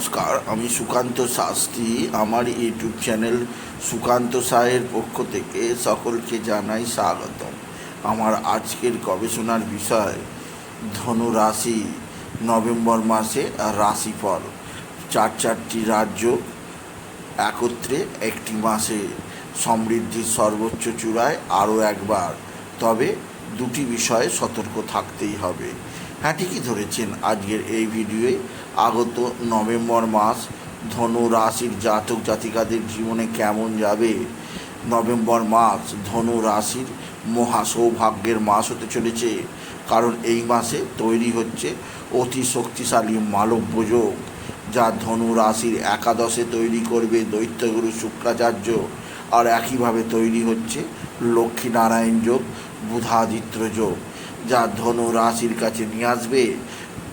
নমস্কার, আমি সুকান্ত শাস্ত্রী। আমার ইউটিউব চ্যানেল সুকান্ত সাহের পক্ষ থেকে সকলকে জানাই স্বাগতম। আমার আজকের গবেষণার বিষয় ধনু রাশি নভেম্বর মাসে রাশিফল। চার চারটি রাজ্য একত্রে একটি মাসে সমৃদ্ধির সর্বোচ্চ চূড়ায় আরও একবার। তবে দুটি বিষয়ে সতর্ক থাকতেই হবে। হ্যাঁ ঠিকই ধরেছেন। আজকের এই ভিডিওয়ে আগত নভেম্বর মাস ধনু রাশির জাতক জাতিকাদের জীবনে কেমন যাবে? নভেম্বর মাস ধনু রাশির মহা সৌভাগ্যের মাস হতে চলেছে। কারণ এই মাসে তৈরি হচ্ছে অতি শক্তিশালী মালব্য যোগ, যা ধনু রাশির একাদশে তৈরি করবে দৈত্যগুরু শুক্রাচার্য আর একইভাবে তৈরি হচ্ছে লক্ষ্মীনারায়ণ যোগ, বুধাদিত্য যোগ। যা ধনু রাশির কাছে নিয়ে আসবে,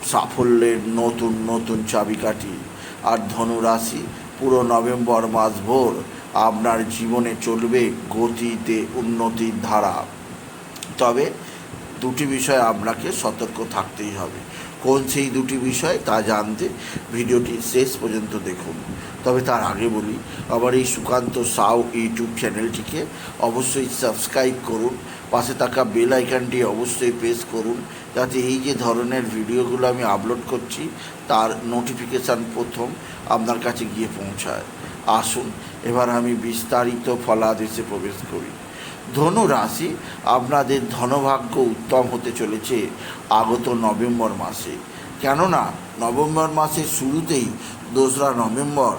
সাফল্যের নতুন নতুন চাবিকাঠি। আর ধনু রাশি পুরো নভেম্বর মাস ভোর আপনার জীবনে চলবে গতিতে উন্নতির ধারা। তবে দুটি বিষয় আপনাকে সতর্ক থাকতেই হবে। কোন সেই দুটি বিষয় তা জানতে ভিডিওটি শেষ পর্যন্ত দেখুন। তবে তার আগে বলি, আমার এই সুকান্ত সাউ ইউটিউব চ্যানেলটিকে অবশ্যই সাবস্ক্রাইব করুন পাশে থাকা বেল আইকনটি অবশ্যই প্রেস করুন, যাতে এই যে ধরনের ভিডিওগুলো আমি আপলোড করছি, তার নোটিফিকেশান প্রথম আপনার কাছে গিয়ে পৌঁছায়। আসুন, এবার আমি বিস্তারিত ফলাদেশে প্রবেশ করি। ধনু রাশি আপনাদের ধনভাগ্য উত্তম হতে চলেছে আগত নভেম্বর মাসে। কেননা, নভেম্বর মাসের শুরুতেই দোসরা নভেম্বর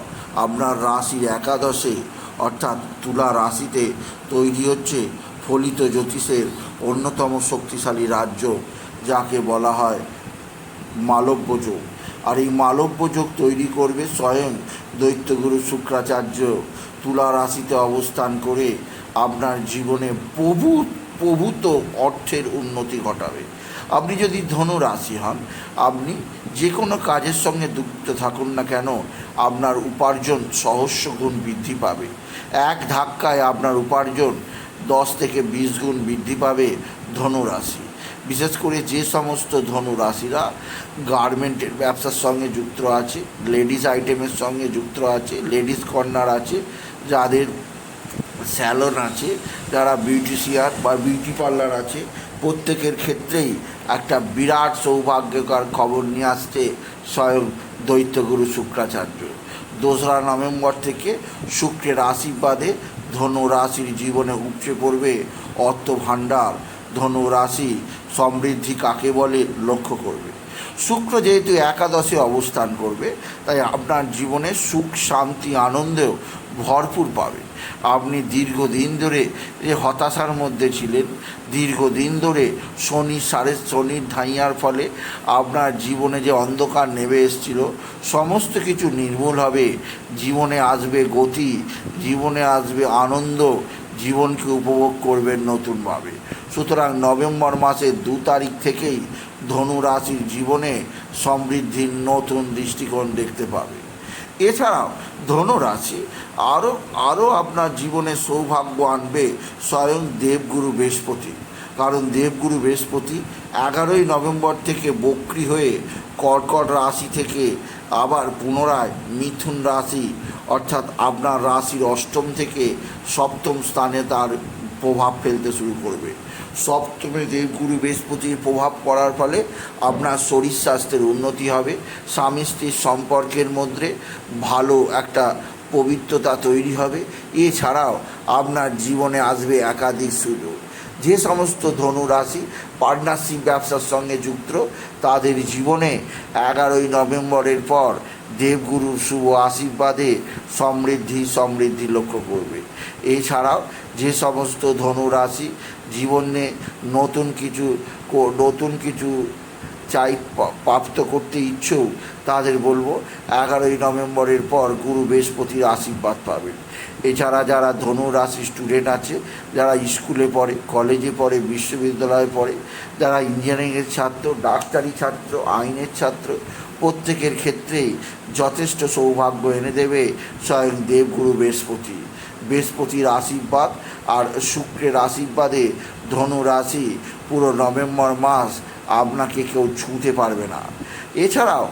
আপনার রাশির একাদশে, অর্থাৎ তুলা রাশিতে তৈরি হচ্ছে ফলিত জ্যোতিষের অন্যতম শক্তিশালী রাজ্য, যাকে বলা হয় মালব্য যোগ আর এই মালব্য যোগ তৈরি করবে স্বয়ং দৈত্যগুরু শুক্রাচার্য। তুলা রাশিতে অবস্থান করে আপনার জীবনে প্রভু প্রভূত অর্থের উন্নতি ঘটাবে। আপনি যদি ধনু রাশি হন, আপনি যে কোনো কাজের সঙ্গে যুক্ত থাকুন না কেন, আপনার উপার্জন সহস্র গুণ বৃদ্ধি পাবে। এক ধাক্কায় আপনার উপার্জন দশ থেকে বিশ গুণ বৃদ্ধি পাবে ধনুরাশি। বিশেষ করে যে সমস্ত ধনু রাশিরা গার্মেন্টের ব্যবসার সঙ্গে যুক্ত আছে, লেডিস আইটেমের সঙ্গে যুক্ত আছে, লেডিস কর্নার আছে, যাদের স্যালন আছে, যারা বিউটিশিয়ান বা বিউটি পার্লার আছে, প্রত্যেকের ক্ষেত্রেই একটা বিরাট সৌভাগ্যকর খবর নিয়ে আসছে স্বয়ং দৈত্যগুরু শুক্রাচার্য। দোসরা নভেম্বর থেকে শুক্রের আশীর্বাদে ধনু রাশির জীবনে উপচে পড়বে অর্থ ভাণ্ডার ধনু রাশি সমৃদ্ধি কাকে বলে? লক্ষ্য করবে। শুক্র যেহেতু একাদশে অবস্থান করবে, তাই আপনার জীবনে সুখ, শান্তি, আনন্দেও ভরপুর পাবে। আপনি দীর্ঘদিন ধরে যে হতাশার মধ্যে ছিলেন, দীর্ঘদিন ধরে শনি সাড়ে শনির ধাইয়ার ফলে আপনার জীবনে যে অন্ধকার নেমে এসেছিল, সমস্ত কিছু নির্মূল হবে। জীবনে আসবে গতি, জীবনে আসবে আনন্দ, জীবনকে উপভোগ করবেন নতুনভাবে। সুতরাং নভেম্বর মাসের দু তারিখ থেকেই ধনু রাশির জীবনে সমৃদ্ধির নতুন দৃষ্টিকোণ দেখতে পাবে। এছাড়াও ধনু রাশি আরও আরও আপনার জীবনে সৌভাগ্য আনবে স্বয়ং দেবগুরু বৃহস্পতি। কারণ দেবগুরু বৃহস্পতি এগারোই নভেম্বর থেকে বক্রি হয়ে কর্কট রাশি থেকে আবার পুনরায় মিথুন রাশি অর্থাৎ আপনার রাশির অষ্টম থেকে সপ্তম স্থানে তার প্রভাব ফেলতে শুরু করবে। সপ্তমে দেবগুরু বৃহস্পতির প্রভাব পড়ার ফলে আপনার শরীর স্বাস্থ্যের উন্নতি হবে, স্বামী স্ত্রীর সম্পর্কের মধ্যে ভালো একটা পবিত্রতা তৈরি হবে। এছাড়াও আপনার জীবনে আসবে একাধিক সুযোগ। যে সমস্ত ধনু রাশি পার্টনারশিপ ব্যবসার সঙ্গে যুক্ত, তাদের জীবনে এগারোই নভেম্বরের পর দেবগুরুর শুভ আশীর্বাদে সমৃদ্ধি সমৃদ্ধি লক্ষ্য করবে। এছাড়াও যে সমস্ত ধনুরাশি জীবনে নতুন কিছু নতুন কিছু চাই প্রাপ্ত করতে ইচ্ছুক, তাদের বলব এগারোই নভেম্বরের পর গুরু বৃহস্পতির আশীর্বাদ পাবেন। এছাড়া যারা ধনু রাশি স্টুডেন্ট আছে, যারা স্কুলে পড়ে কলেজে পড়ে, বিশ্ববিদ্যালয়ে পড়ে, যারা ইঞ্জিনিয়ারিংয়ের ছাত্র, ডাক্তারি ছাত্র, আইনের ছাত্র, প্রত্যেকের ক্ষেত্রেই যথেষ্ট সৌভাগ্য এনে দেবে স্বয়ং দেবগুরু বৃহস্পতি। বৃহস্পতির আশীর্বাদ আর শুক্রের আশীর্বাদে ধনু রাশি পুরো নভেম্বর মাস আপনাকে কেউ ছুঁতে পারবে না। এছাড়াও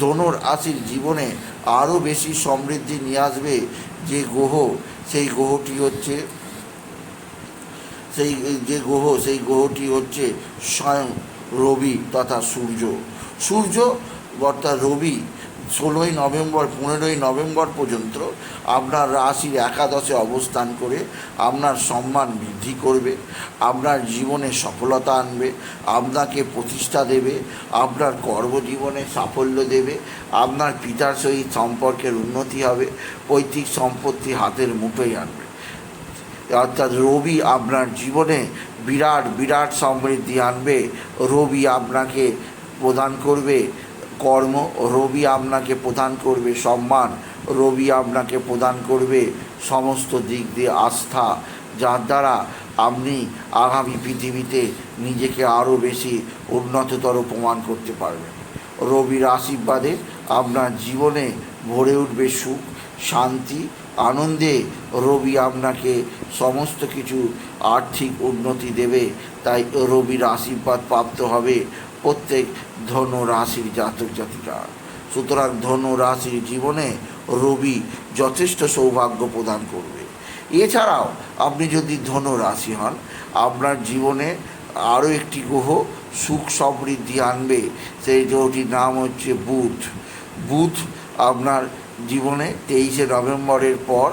ধনু রাশির জীবনে আরও বেশি সমৃদ্ধি নিয়ে আসবে যে গ্রহ, সেই গ্রহটি হচ্ছে, সেই, যে গ্রহ, সেই গ্রহটি হচ্ছে স্বয়ং রবি তথা সূর্য। সূর্য অর্থাৎ রবি ষোলোই নভেম্বর, পনেরোই নভেম্বর পর্যন্ত আপনার রাশির একাদশে অবস্থান করে আপনার সম্মান বৃদ্ধি করবে, আপনার জীবনে সফলতা আনবে, আপনাকে প্রতিষ্ঠা দেবে, আপনার কর্মজীবনে সাফল্য দেবে, আপনার পিতার সহিত সম্পর্কের উন্নতি হবে, পৈতৃক সম্পত্তি হাতের মুঠোয় আনবে। অর্থাৎ রবি আপনার জীবনে বিরাট বিরাট সমৃদ্ধি আনবে, রবি আপনাকে প্রদান করবে কর্ম, রবি আপনাকে প্রদান করবে, সম্মান, রবি আপনাকে প্রদান করবে, সমস্ত দিক দিয়ে আস্থা, যার দ্বারা আপনি আগামী পৃথিবীতে নিজেকে আরও বেশি উন্নততর প্রমাণ করতে পারবেন। রবির আশীর্বাদে আপনার জীবনে ভরে উঠবে সুখ, শান্তি, আনন্দে রবি আপনাকে সমস্ত কিছু আর্থিক উন্নতি দেবে, তাই রবির আশীর্বাদ প্রাপ্ত হবে। প্রত্যেক ধনু রাশির জাতক জাতিকা। সুতরাং ধনু রাশির জীবনে রবি যথেষ্ট সৌভাগ্য প্রদান করবে। এছাড়াও আপনি যদি ধনু রাশি হন, আপনার জীবনে আরও একটি গ্রহ সুখ সমৃদ্ধি আনবে। সেই গ্রহটির নাম হচ্ছে বুধ। বুধ আপনার জীবনে তেইশে নভেম্বরের পর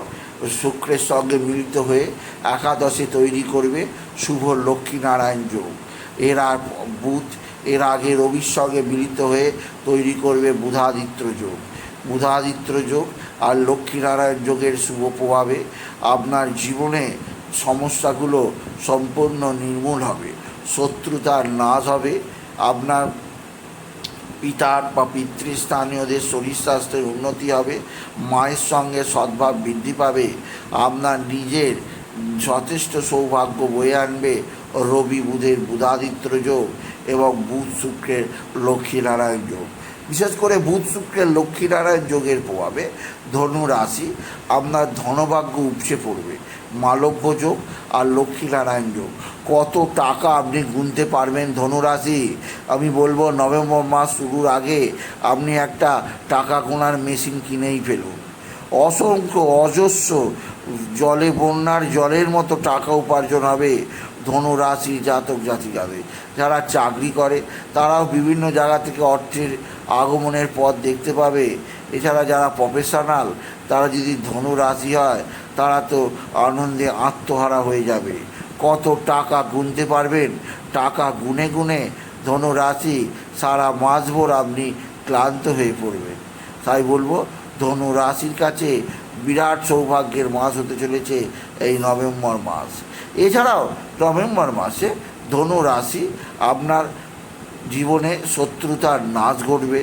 শুক্রের সঙ্গে মিলিত হয়ে একাদশে তৈরি করবে শুভ লক্ষ্মীনারায়ণ যোগ। এরা বুধ এর আগে রবির সঙ্গে মিলিত হয়ে তৈরি করবে বুধাদিত্য যোগ। বুধাদিত্য যোগ আর লক্ষ্মীনারায়ণ যোগের শুভ প্রভাবে আপনার জীবনে সমস্যাগুলো সম্পূর্ণ নির্মূল হবে, শত্রুতার নাশ হবে। আপনার পিতার বা পিতৃস্থানীয়দের শরীর স্বাস্থ্যের উন্নতি হবে, মায়ের সঙ্গে সদ্ভাব বৃদ্ধি পাবে, আপনার নিজের যথেষ্ট সৌভাগ্য বয়ে আনবে রবি বুধের বুধাদিত্য যোগ। এবং বুধ শুক্রের লক্ষ্মীনারায়ণ যোগ। বিশেষ করে বুধ শুক্রের লক্ষ্মীনারায়ণ যোগের প্রভাবে ধনু রাশি আপনার ধনভাগ্য উপচে পড়বে। মালব্য যোগ আর লক্ষ্মীনারায়ণ যোগ। কত টাকা আপনি গুনতে পারবেন ধনুরাশি আমি বলব, নভেম্বর মাস শুরুর আগে আপনি একটা টাকা গোনার মেশিন কিনেই ফেলুন। অসংখ্য অজস্র জলে বন্যার জলের মতো টাকা উপার্জন হবে। ধনুরাশি, জাতক জাতি জাতিকাদের। যারা চাকরি করে, তারাও বিভিন্ন জায়গা থেকে অর্থের আগমনের পথ দেখতে পাবে। এছাড়া যারা প্রফেশনাল তারা যদি ধনু রাশি হয়, তারা তো আনন্দে আত্মহারা হয়ে যাবে। কত টাকা গুনতে পারবেন? টাকা গুনে গুনে ধনু রাশি সারা মাসভর আপনি ক্লান্ত হয়ে পড়বেন। তাই বলব ধনু রাশির কাছে বিরাট সৌভাগ্যের মাস হতে চলেছে। এই নভেম্বর মাস। এছাড়াও নভেম্বর মাসে ধনু রাশি আপনার জীবনে শত্রুতার নাশ ঘটবে,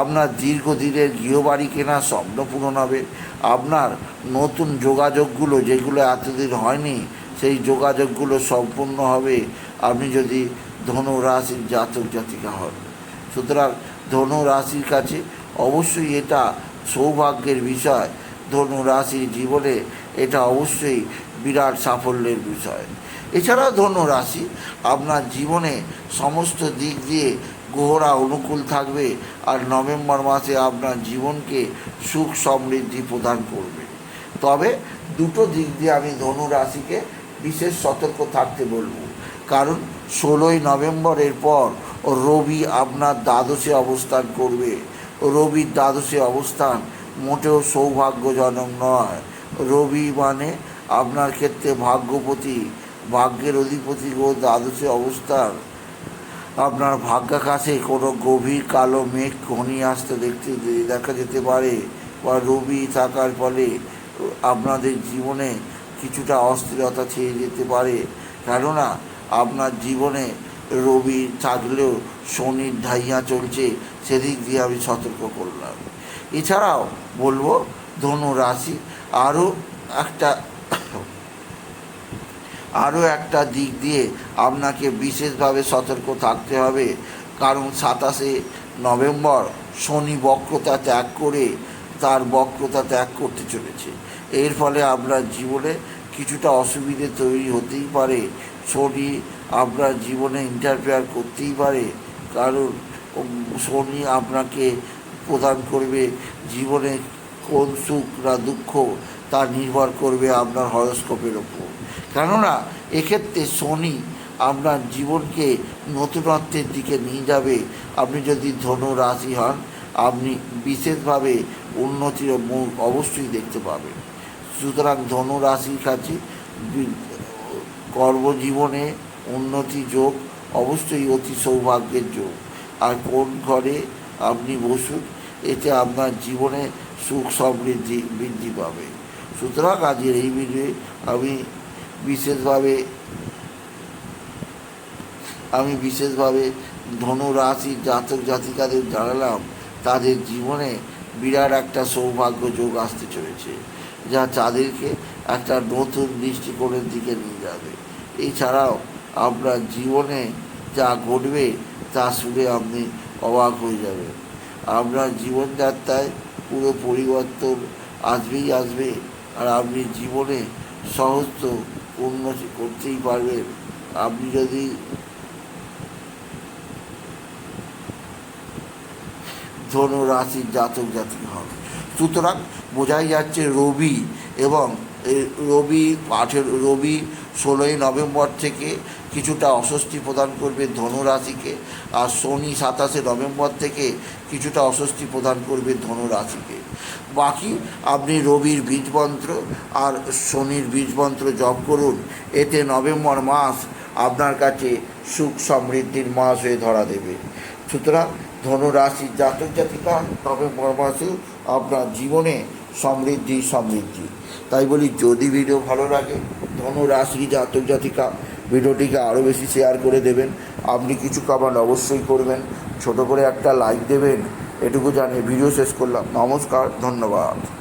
আপনার দীর্ঘদিনের গৃহবাড়ি কেনার স্বপ্ন পূরণ হবে, আপনার নতুন যোগাযোগগুলো যেগুলো এতদিন হয়নি, সেই যোগাযোগগুলো সম্পূর্ণ হবে, আপনি যদি ধনু রাশির জাতক জাতিকা হন। সুতরাং ধনু রাশির কাছে অবশ্যই এটা সৌভাগ্যের বিষয়। ধনু রাশির জীবনে এটা অবশ্যই বিরাট সাফল্যের বিষয়। এছাড়াও ধনু রাশি, আপনার জীবনে সমস্ত দিক দিয়ে গ্রহরা অনুকূল থাকবে আর নভেম্বর মাসে আপনার জীবনকে সুখ সমৃদ্ধি প্রদান করবে। তবে দুটো দিক দিয়ে আমি ধনু রাশিকে বিশেষ সতর্ক থাকতে বলব। কারণ ষোলোই নভেম্বরের পর রবি আপনার দ্বাদশে অবস্থান করবে। রবির দ্বাদশে অবস্থান মোটেও সৌভাগ্যজনক নয়। রবি মানে আপনার ক্ষেত্রে ভাগ্যপতি, ভাগ্যের অধিপতি ও দ্বাদশে অবস্থান। আপনার ভাগ্যাকাশে কোনো গভীর কালো মেঘ ঘনিয়ে আসতে দেখতে দেখা যেতে পারে বা রবি থাকার ফলে আপনাদের জীবনে কিছুটা অস্থিরতা ছেয়ে যেতে পারে। কেননা আপনার জীবনে রবি থাকলেও শনির ঢাইয়া চলছে, সেদিক দিয়ে আমি সতর্ক করলাম। এছাড়াও বলব, ধনু রাশি আরও একটা আরও একটা দিক দিয়ে আপনাকে বিশেষভাবে সতর্ক থাকতে হবে। কারণ সাতাশে নভেম্বর শনি বক্রতা ত্যাগ করে তার বক্রতা ত্যাগ করতে চলেছে। এর ফলে আপনার জীবনে কিছুটা অসুবিধে তৈরি হতেই পারে। শনি আপনার জীবনে ইন্টারফেয়ার করতেই পারে। কারণ শনি আপনাকে প্রদান করবে জীবনে কোন সুখ না দুঃখ তা নির্ভর করবে আপনার হরস্কোপের ওপর। কেননা, এক্ষেত্রে শনি আপনার জীবনকে নতুনত্বের দিকে নিয়ে যাবে। আপনি যদি ধনু রাশি হন, আপনি বিশেষভাবে উন্নতির মুখ অবশ্যই দেখতে পাবেন। সুতরাং ধনু রাশির কাছে কর্মজীবনে উন্নতি যোগ অবশ্যই অতি সৌভাগ্যের যোগ। আর কোন ঘরে আপনি বসুন, এতে আপনার জীবনে সুখ সমৃদ্ধি বৃদ্ধি পাবে। সুতরাং আজকের এই ভিডিওয়ে আমি বিশেষভাবে আমি বিশেষভাবে ধনু রাশির জাতক জাতিকাদের জানালাম, তাদের জীবনে বিরাট একটা সৌভাগ্য যোগ আসতে চলেছে, যা তাদেরকে একটা নতুন দৃষ্টিকোণের দিকে নিয়ে যাবে। এছাড়াও আপনার জীবনে যা ঘটবে তা শুনে আপনি অবাক হয়ে যাবেন। আপনার জীবনযাত্রায় পুরো পরিবর্তন আসবেই আসবে আর আপনি জীবনে সহস্ত উন্নতি করতেই পারবেন। আপনি যদি ধনু রাশির জাতক জাতিক হন। সুতরাং বোঝাই যাচ্ছে রবি এবং রবি আঠের রবি, ষোলোই নভেম্বর থেকে কিছুটা অস্বস্তি প্রদান করবে ধনুরাশিকে। আর শনি সাতাশে নভেম্বর থেকে কিছুটা অস্বস্তি প্রদান করবে ধনুরাশিকে। বাকি আপনি রবির বীজমন্ত্র আর শনির বীজমন্ত্র জপ করুন। এতে নভেম্বর মাস আপনার কাছে সুখ সমৃদ্ধির মাস হয়ে ধরা দেবে। সুতরাং ধনুরাশির জাতক জাতিকা নভেম্বর মাসে আপনার জীবনে সমৃদ্ধি সমৃদ্ধি। তাই বলি, যদি ভিডিও ভালো লাগে, ধনুরাশি জাতক জাতিকা ভিডিওটিকে আরও বেশি শেয়ার করে দেবেন। আপনি কিছু কামান অবশ্যই করবেন। ছোট করে একটা লাইক দেবেন। এটুকু জানিয়ে ভিডিও শেষ করলাম। নমস্কার, ধন্যবাদ।